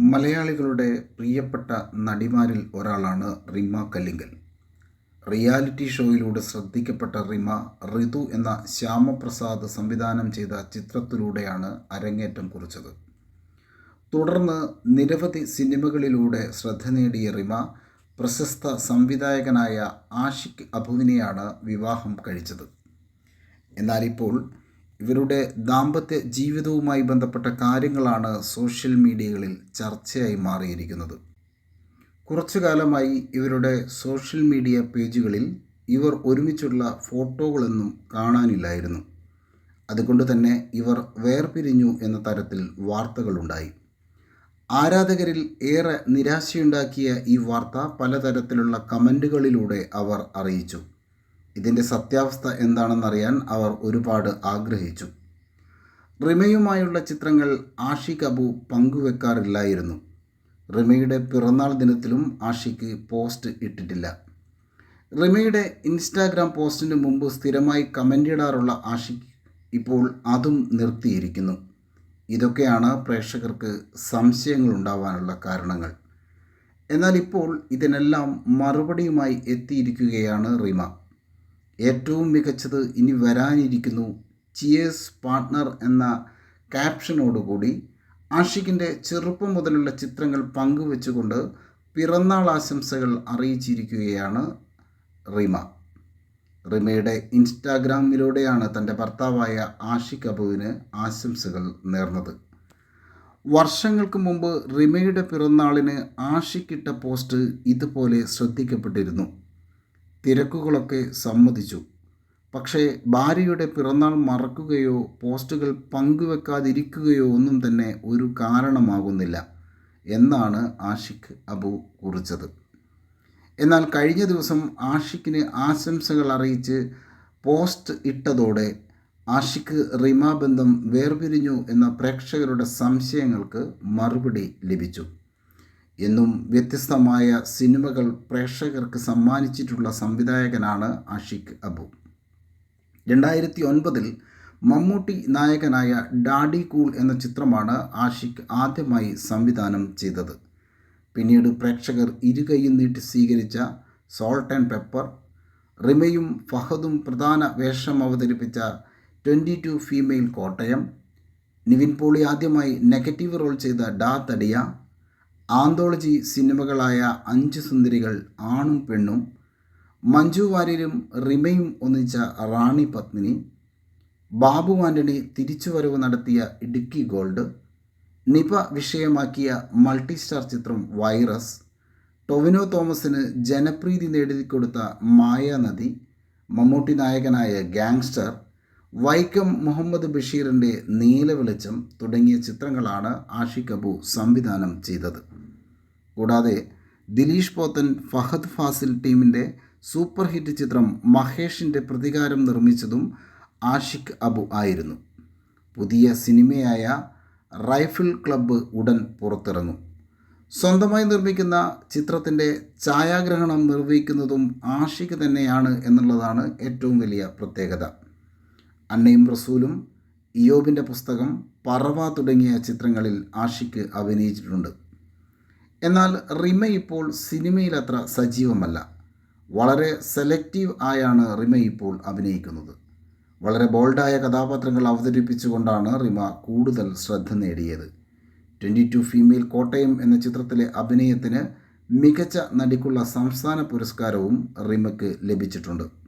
മലയാളികളുടെ പ്രിയപ്പെട്ട നടിമാരിൽ ഒരാളാണ് റിമ കല്ലിങ്കൽ. റിയാലിറ്റി ഷോയിലൂടെ ശ്രദ്ധിക്കപ്പെട്ട റിമ ഋതു എന്ന ശ്യാമപ്രസാദ് സംവിധാനം ചെയ്ത ചിത്രത്തിലൂടെയാണ് അരങ്ങേറ്റം കുറിച്ചത്. തുടർന്ന് നിരവധി സിനിമകളിലൂടെ ശ്രദ്ധ നേടിയ റിമ പ്രശസ്ത സംവിധായകനായ ആഷിഖ് അബുവിനെയാണ് വിവാഹം കഴിച്ചത്. എന്നാൽ ഇപ്പോൾ ഇവരുടെ ദാമ്പത്യ ജീവിതവുമായി ബന്ധപ്പെട്ട കാര്യങ്ങളാണ് സോഷ്യൽ മീഡിയകളിൽ ചർച്ചയായി മാറിയിരിക്കുന്നത്. കുറച്ചു കാലമായി ഇവരുടെ സോഷ്യൽ മീഡിയ പേജുകളിൽ ഇവർ ഒരുമിച്ചുള്ള ഫോട്ടോകളൊന്നും കാണാനില്ലായിരുന്നു. അതുകൊണ്ട് തന്നെ ഇവർ വേർപിരിഞ്ഞു എന്ന തരത്തിൽ വാർത്തകളുണ്ടായി. ആരാധകരിൽ ഏറെ നിരാശയുണ്ടാക്കിയ ഈ വാർത്ത പലതരത്തിലുള്ള കമന്റുകളിലൂടെ അവർ അറിയിച്ചു. ഇതിന്റെ സത്യാവസ്ഥ എന്താണെന്നറിയാൻ അവർ ഒരുപാട് ആഗ്രഹിച്ചു. റിമയുമായുള്ള ചിത്രങ്ങൾ ആഷിഖ് അബു പങ്കുവെക്കാറില്ലായിരുന്നു. റിമയുടെ പിറന്നാൾ ദിനത്തിലും ആഷിഖ് പോസ്റ്റ് ഇട്ടിട്ടില്ല. റിമയുടെ ഇൻസ്റ്റാഗ്രാം പോസ്റ്റിന് മുമ്പ് സ്ഥിരമായി കമന്റ് ഇടാറുള്ള ആഷിഖ് ഇപ്പോൾ അതും നിർത്തിയിരിക്കുന്നു. ഇതൊക്കെയാണ് പ്രേക്ഷകർക്ക് സംശയങ്ങൾ ഉണ്ടാവാനുള്ള കാരണങ്ങൾ. എന്നാൽ ഇപ്പോൾ ഇതിനെല്ലാം മറുപടിയുമായി എത്തിയിരിക്കുകയാണ് റിമ. ഏറ്റവും മികച്ചത് ഇനി വരാനിരിക്കുന്നു. ചിയേഴ്സ് പാർട്ട്ണർ എന്ന ക്യാപ്ഷനോടുകൂടി ആഷിഖിന്റെ ചെറുപ്പം മുതലുള്ള ചിത്രങ്ങൾ പങ്കുവെച്ചുകൊണ്ട് പിറന്നാൾ ആശംസകൾ അറിയിച്ചിരിക്കുകയാണ് റിമ. റിമയുടെ ഇൻസ്റ്റാഗ്രാമിലൂടെയാണ് തന്റെ ഭർത്താവായ ആഷിഖ് അബുവിന് ആശംസകൾ നേർന്നത്. വർഷങ്ങൾക്ക് മുമ്പ് റിമയുടെ പിറന്നാളിന് ഇട്ട പോസ്റ്റ് ഇതുപോലെ ശ്രദ്ധിക്കപ്പെട്ടിരുന്നു. തിരക്കുകളൊക്കെ സമ്മതിച്ചു. പക്ഷേ ഭാര്യയുടെ പിറന്നാൾ മറക്കുകയോ പോസ്റ്റുകൾ പങ്കുവെക്കാതിരിക്കുകയോ ഒന്നും തന്നെ ഒരു കാരണമാകുന്നില്ല എന്നാണ് ആഷിഖ് അബു കുറിച്ചത്. എന്നാൽ കഴിഞ്ഞ ദിവസം ആഷിഖിന് ആശംസകൾ അറിയിച്ച് പോസ്റ്റ് ഇട്ടതോടെ ആഷിഖ് റിമ ബന്ധം വേർപിരിഞ്ഞു എന്ന പ്രേക്ഷകരുടെ സംശയങ്ങൾക്ക് മറുപടി ലഭിച്ചു. എന്നും വ്യത്യസ്തമായ സിനിമകൾ പ്രേക്ഷകർക്ക് സമ്മാനിച്ചിട്ടുള്ള സംവിധായകനാണ് ആഷിഖ് അബു. രണ്ടായിരത്തി ഒൻപതിൽ മമ്മൂട്ടി നായകനായ ഡാഡി കൂൾ എന്ന ചിത്രമാണ് ആഷിഖ് ആദ്യമായി സംവിധാനം ചെയ്തത്. പിന്നീട് പ്രേക്ഷകർ ഇരുകൈയും നീട്ടി സ്വീകരിച്ച സോൾട്ട് ആൻഡ് പെപ്പർ റിമയും ഫഹദും പ്രധാന വേഷം അവതരിപ്പിച്ച twenty two female Kottayam Nivin Pauly ആദ്യമായി നെഗറ്റീവ് റോൾ ചെയ്ത ഡാ തടിയ ആന്തോളജി സിനിമകളായ അഞ്ച് സുന്ദരികൾ ആണും പെണ്ണും മഞ്ജു വാര്യരും റിമയും ഒന്നിച്ച റാണി പത്മിനി ബാബു ആന്റണി തിരിച്ചുവരവ് നടത്തിയ ഇടുക്കി ഗോൾഡ് നിപ വിഷയമാക്കിയ മൾട്ടി സ്റ്റാർ ചിത്രം വൈറസ് ടൊവിനോ തോമസിന് ജനപ്രീതി നേടിക്കൊടുത്ത മായാനദി മമ്മൂട്ടി നായകനായ ഗാങ്സ്റ്റർ വൈക്കം മുഹമ്മദ് ബഷീറിന്റെ നീലവെളിച്ചം തുടങ്ങിയ ചിത്രങ്ങളാണ് ആഷിഖ് അബു സംവിധാനം ചെയ്തത്. കൂടാതെ ദിലീഷ് പോത്തൻ ഫഹദ് ഫാസിൽ ടീമിന്റെ സൂപ്പർ ഹിറ്റ് ചിത്രം മഹേഷിന്റെ പ്രതികാരം നിർമ്മിച്ചതും ആഷിഖ് അബു ആയിരുന്നു. പുതിയ സിനിമയായ റൈഫിൾ ക്ലബ്ബ് ഉടൻ പുറത്തിറങ്ങും. സ്വന്തമായി നിർമ്മിക്കുന്ന ചിത്രത്തിന്റെ ഛായാഗ്രഹണം നിർവഹിക്കുന്നതും ആഷിഖ് തന്നെയാണ് എന്നുള്ളതാണ് ഏറ്റവും വലിയ പ്രത്യേകത. അന്നയും റസൂലും ഇയോബിന്റെ പുസ്തകം പറവ തുടങ്ങിയ ചിത്രങ്ങളിൽ ആഷിക്ക് അഭിനയിച്ചിട്ടുണ്ട്. എന്നാൽ റിമ ഇപ്പോൾ സിനിമയിൽ അത്ര സജീവമല്ല. വളരെ സെലക്റ്റീവ് ആയാണ് റിമ ഇപ്പോൾ അഭിനയിക്കുന്നത്. വളരെ ബോൾഡായ കഥാപാത്രങ്ങൾ അവതരിപ്പിച്ചുകൊണ്ടാണ് റിമ കൂടുതൽ ശ്രദ്ധ നേടിയത്. ട്വന്റി ടു ഫീമെയിൽ കോട്ടയം എന്ന ചിത്രത്തിലെ അഭിനയത്തിന് മികച്ച നടിക്കുള്ള സംസ്ഥാന പുരസ്കാരവും റിമയ്ക്ക് ലഭിച്ചിട്ടുണ്ട്.